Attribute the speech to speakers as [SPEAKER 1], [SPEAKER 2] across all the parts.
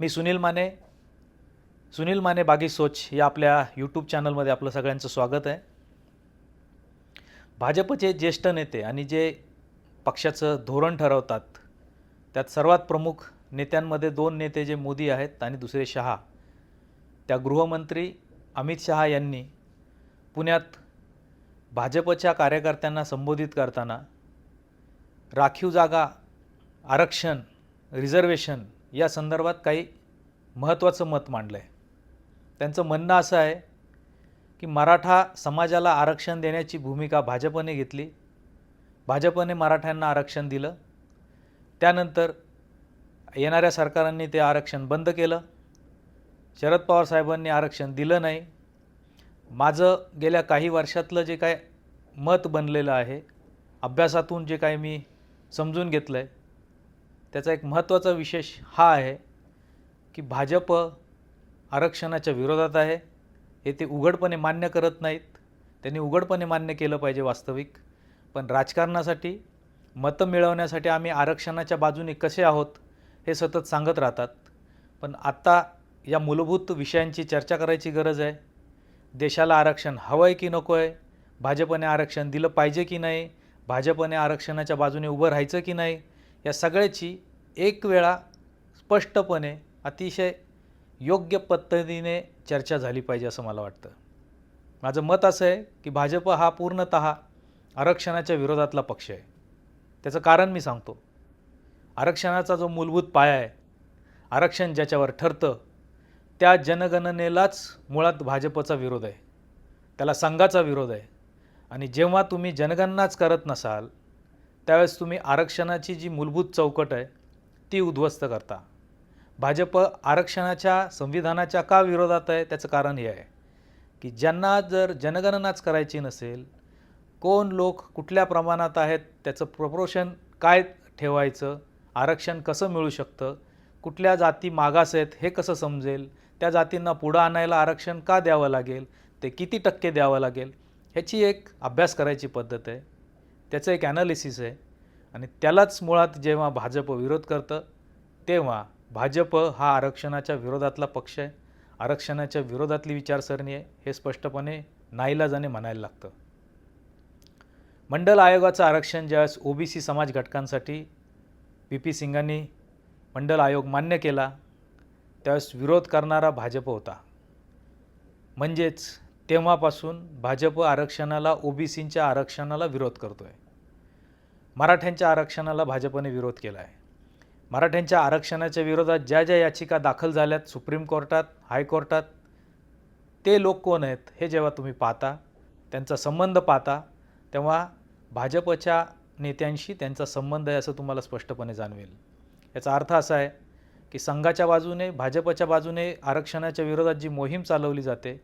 [SPEAKER 1] मी सुनील माने सुनील माने बागी सोच या आपल्या यूट्यूब चॅनलमध्ये आपलं सगळ्यांचं स्वागत आहे. भाजपचे ज्येष्ठ नेते आणि जे पक्षाचं धोरण ठरवतात त्यात सर्वात प्रमुख नेत्यांमध्ये दोन नेते जे मोदी आहेत आणि दुसरे शहा. त्या गृहमंत्री अमित शहा यांनी पुण्यात भाजपच्या कार्यकर्त्यांना संबोधित करताना राखीव जागा आरक्षण रिझर्वेशन या संदर्भात काही महत्त्वाचं मत मांडलं आहे त्यांचं म्हणणं असं आहे की मराठा समाजाला आरक्षण देण्याची भूमिका भाजपने घेतली. भाजपने मराठ्यांना आरक्षण दिलं. त्यानंतर येणाऱ्या सरकारांनी ते आरक्षण बंद केलं. शरद पवार साहेबांनी आरक्षण दिलं नाही. माझं गेल्या काही वर्षातलं जे काय मत बनलेलं आहे अभ्यासातून जे काय मी समजून घेतलं आहे त्याचा एक महत्त्वाचा विशेष हा आहे की भाजप आरक्षणाच्या विरोधात आहे. हे ते उघडपणे मान्य करत नाहीत. त्यांनी उघडपणे मान्य केलं पाहिजे वास्तविक. पण राजकारणासाठी मतं मिळवण्यासाठी आम्ही आरक्षणाच्या बाजूने कसे आहोत हे सतत सांगत राहतात. पण आत्ता या मूलभूत विषयांची चर्चा करायची गरज आहे. देशाला आरक्षण हवं आहे की नको आहे भाजपने आरक्षण दिलं पाहिजे की नाही? भाजपने आरक्षणाच्या बाजूने उभं राहायचं की नाही? या सगळ्याची एक वेळा स्पष्टपणे अतिशय योग्य पद्धतीने चर्चा झाली पाहिजे असं मला वाटतं. माझं मत असं आहे की भाजप हा पूर्णत आरक्षणाच्या विरोधातला पक्ष आहे. त्याचं कारण मी सांगतो. आरक्षणाचा जो मूलभूत पाया आहे आरक्षण ज्याच्यावर ठरतं त्या जनगणनेलाच मुळात भाजपचा विरोध आहे. त्याला संघाचा विरोध आहे. आणि जेव्हा तुम्ही जनगणनाच करत नसाल त्यावेळेस तुम्ही आरक्षणाची जी मूलभूत चौकट आहे ती उद्ध्वस्त करता. भाजप आरक्षणाच्या संविधानाच्या का विरोधात आहे? त्याचं कारण हे आहे की ज्यांना जर जनगणनाच करायची नसेल कोण लोक कुठल्या प्रमाणात आहेत त्याचं प्रपोशन काय ठेवायचं आरक्षण कसं मिळू शकतं कुठल्या जाती मागास आहेत हे कसं समजेल त्या जातींना पुढं आणायला आरक्षण का द्यावं लागेल ते किती टक्के द्यावं लागेल ह्याची एक अभ्यास करायची पद्धत आहे. त्याचं एक ॲनालिसिस आहे. आणि त्यालाच मुळात जेव्हा भाजप विरोध करतं तेव्हा भाजप हा आरक्षणाच्या विरोधातला पक्ष आहे. आरक्षणाच्या विरोधातली विचारसरणी आहे हे स्पष्टपणे नाईलाजाने म्हणायला लागतं. मंडल आयोगाचं आरक्षण ज्यावेळेस ओबीसी समाज घटकांसाठी पी पी सिंगांनी मंडल आयोग मान्य केला त्यावेळेस विरोध करणारा भाजप होता. म्हणजेच तेव्हापासून भाजप आरक्षणाला ओबीसींच्या आरक्षणाला विरोध करतो आहे मराठ्यांच्या आरक्षणाला भाजपने विरोध केला आहे मराठ्यांच्या आरक्षणाच्या विरोधात ज्या ज्या याचिका दाखल झाल्यात सुप्रीम कोर्टात हायकोर्टात ते लोक कोण आहेत हे जेव्हा तुम्ही पाहता त्यांचा संबंध पाहता तेव्हा भाजपच्या नेत्यांशी त्यांचा संबंध आहे असं तुम्हाला स्पष्टपणे जाणवेल. याचा अर्थ असा आहे की संघाच्या बाजूने भाजपच्या बाजूने आरक्षणाच्या विरोधात जी मोहीम चालवली जाते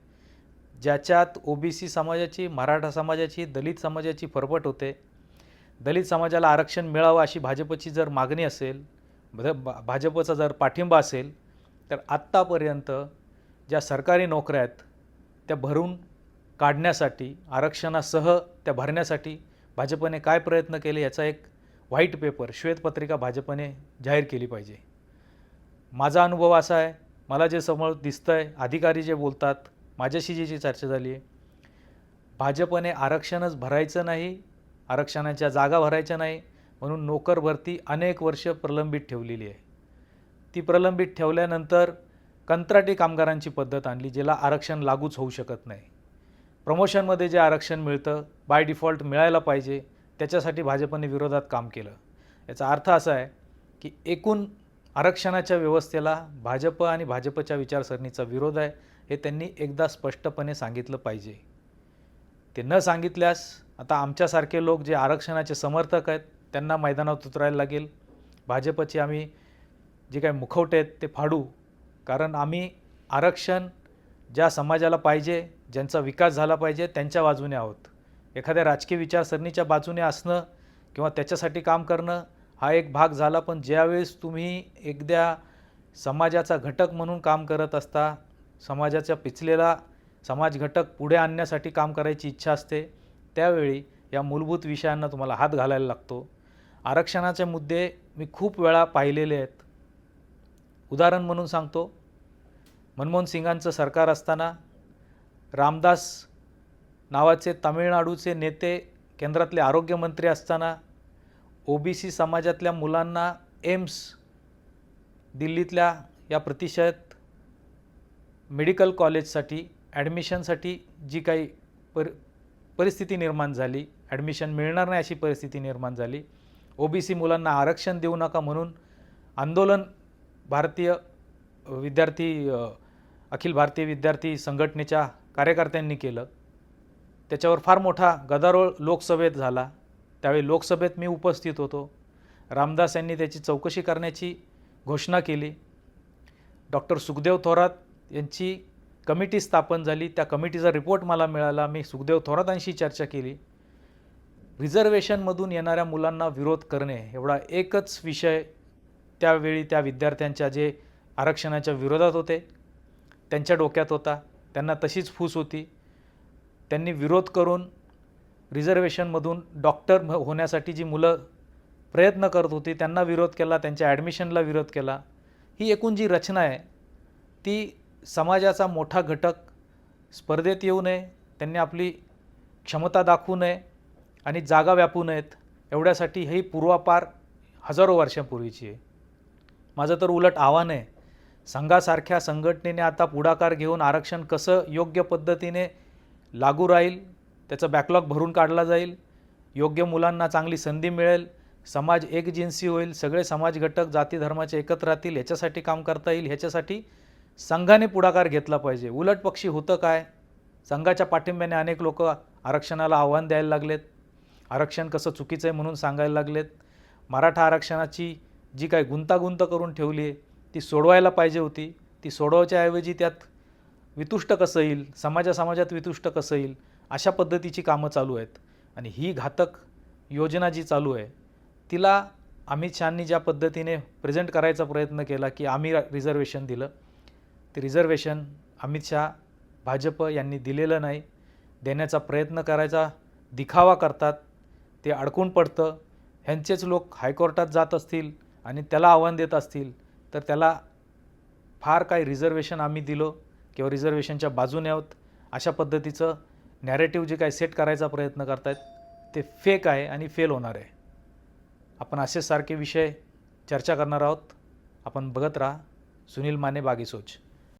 [SPEAKER 1] ज्याच्यात ओबीसी समाजाची मराठा समाजाची दलित समाजाची फरफट होते. दलित समाजाला आरक्षण मिळावं अशी भाजपची जर मागणी असेल भा भाजपचा जर पाठिंबा असेल तर आत्तापर्यंत ज्या सरकारी नोकऱ्या आहेत त्या भरून काढण्यासाठी आरक्षणासह त्या भरण्यासाठी भाजपने काय प्रयत्न केले याचा एक व्हाईट पेपर श्वेतपत्रिका भाजपने जाहीर केली पाहिजे. माझा अनुभव असा आहे मला जे समोर दिसतं आहे अधिकारी जे बोलतात माझ्याशी जी जी चर्चा झाली आहे. भाजपने आरक्षणच भरायचं नाही आरक्षणाच्या जागा भरायच्या नाही म्हणून नोकर भरती अनेक वर्ष प्रलंबित ठेवलेली आहे. ती प्रलंबित ठेवल्यानंतर कंत्राटी कामगारांची पद्धत आणली ज्याला आरक्षण लागूच होऊ शकत नाही. प्रमोशनमध्ये जे आरक्षण मिळतं बाय डिफॉल्ट मिळायला पाहिजे त्याच्यासाठी भाजपने विरोधात काम केलं. याचा अर्थ असा आहे की एकूण आरक्षणाच्या व्यवस्थेला भाजप आणि भाजपच्या विचारसरणीचा विरोध आहे. हे त्यांनी एकदा स्पष्टपणे सांगितलं पाहिजे. ते न सांगितल्यास आता आमच्यासारखे लोक जे आरक्षणाचे समर्थक आहेत त्यांना मैदानात उतरायला लागेल. भाजपचे आम्ही जे काही मुखवटे आहेत ते फाडू. कारण आम्ही आरक्षण ज्या समाजाला पाहिजे ज्यांचा विकास झाला पाहिजे त्यांच्या बाजूने आहोत. एखाद्या राजकीय विचारसरणीच्या बाजूने असणं किंवा त्याच्यासाठी काम करणं हा एक भाग झाला. पण ज्यावेळेस तुम्ही एकद्या समाजाचा घटक म्हणून काम करत असता समाजाच्या पिचलेला समाज घटक पुढे आणण्यासाठी काम करायची इच्छा असते त्यावेळी या मूलभूत विषयांना तुम्हाला हात घालायला लागतो. आरक्षणाचे मुद्दे मी खूप वेळा पाहिलेले आहेत. उदाहरण म्हणून सांगतो. मनमोहन सिंगांचं सरकार असताना रामदास नावाचे तामिळनाडूचे नेते केंद्रातले आरोग्यमंत्री असताना ओबीसी समाजातल्या मुलांना एम्स दिल्लीतल्या या प्रतिशत मेडिकल कॉलेजसाठी ॲडमिशनसाठी जी काही पर परिस्थिती निर्माण झाली ॲडमिशन मिळणार नाही अशी परिस्थिती निर्माण झाली. ओ बी सी मुलांना आरक्षण देऊ नका म्हणून आंदोलन भारतीय विद्यार्थी अखिल भारतीय विद्यार्थी संघटनेच्या कार्यकर्त्यांनी केलं. त्याच्यावर फार मोठा गदारोळ लोकसभेत झाला. त्यावेळी लोकसभेत मी उपस्थित होतो. रामदास यांनी त्याची चौकशी करण्याची घोषणा केली. डॉक्टर सुखदेव थोरात यांची कमिटी स्थापन झाली. त्या कमिटीचा रिपोर्ट मला मिळाला. मी सुखदेव थोरातांशी चर्चा केली. रिझर्वेशनमधून येणाऱ्या मुलांना विरोध करणे एवढा एकच विषय त्यावेळी त्या विद्यार्थ्यांच्या जे आरक्षणाच्या विरोधात होते त्यांच्या डोक्यात होता. त्यांना तशीच फूस होती. त्यांनी विरोध करून रिझर्वेशनमधून डॉक्टर होण्यासाठी जी मुलं प्रयत्न करत होती त्यांना विरोध केला त्यांच्या ॲडमिशनला विरोध केला. ही एकूण जी रचना आहे ती समाजाचा मोठा घटक स्पर्धेत येऊ नये त्यांनी आपली क्षमता दाखवू नये आणि जागा व्यापू नयेत एवढ्यासाठी ही पूर्वापार हजारो वर्षांपूर्वीची आहे. माझं तर उलट आव्हान आहे संघासारख्या संघटनेने आता पुढाकार घेऊन आरक्षण कसं योग्य पद्धतीने लागू राहील त्याचं बॅकलॉग भरून काढला जाईल योग्य मुलांना चांगली संधी मिळेल समाज एकजिन्सी होईल सगळे समाज घटक जाती धर्माचे एकत्र राहतील ह्याच्यासाठी काम करता येईल ह्याच्यासाठी संघाने पुढाकार घेतला पाहिजे. उलट पक्षी होतं काय? संघाच्या पाठिंब्याने अनेक लोक आरक्षणाला आव्हान द्यायला लागलेत. आरक्षण कसं चुकीचं आहे म्हणून सांगायला लागलेत. मराठा आरक्षणाची जी काही गुंतागुंत करून ठेवली आहे ती सोडवायला पाहिजे होती. ती सोडवायच्याऐवजी त्यात वितुष्ट कसं येईल? समाजा समाजात वितुष्ट कसं येईल? अशा पद्धतीची कामं चालू आहेत. आणि ही घातक योजना जी चालू आहे तिला अमित शहानी ज्या पद्धतीने प्रेझेंट करायचा प्रयत्न केला की आम्ही रिझर्वेशन दिलं ते रिझर्वेशन अमित शहा भाजप यांनी दिलेलं नाही देण्याचा प्रयत्न करायचा दिखावा करतात ते अडकून पडतं ह्यांचेच लोक हायकोर्टात जात असतील आणि त्याला आव्हान देत असतील तर त्याला फार काही रिझर्वेशन आम्ही दिलो किंवा रिझर्वेशनच्या बाजूने आहोत अशा पद्धतीचं नॅरेटिव्ह जे काही सेट करायचा प्रयत्न करतायत ते फेक आहे आणि फेल होणार आहे. आपण असेच सारखे विषय चर्चा करणार आहोत. आपण बघत राहा. सुनील माने बागी सोच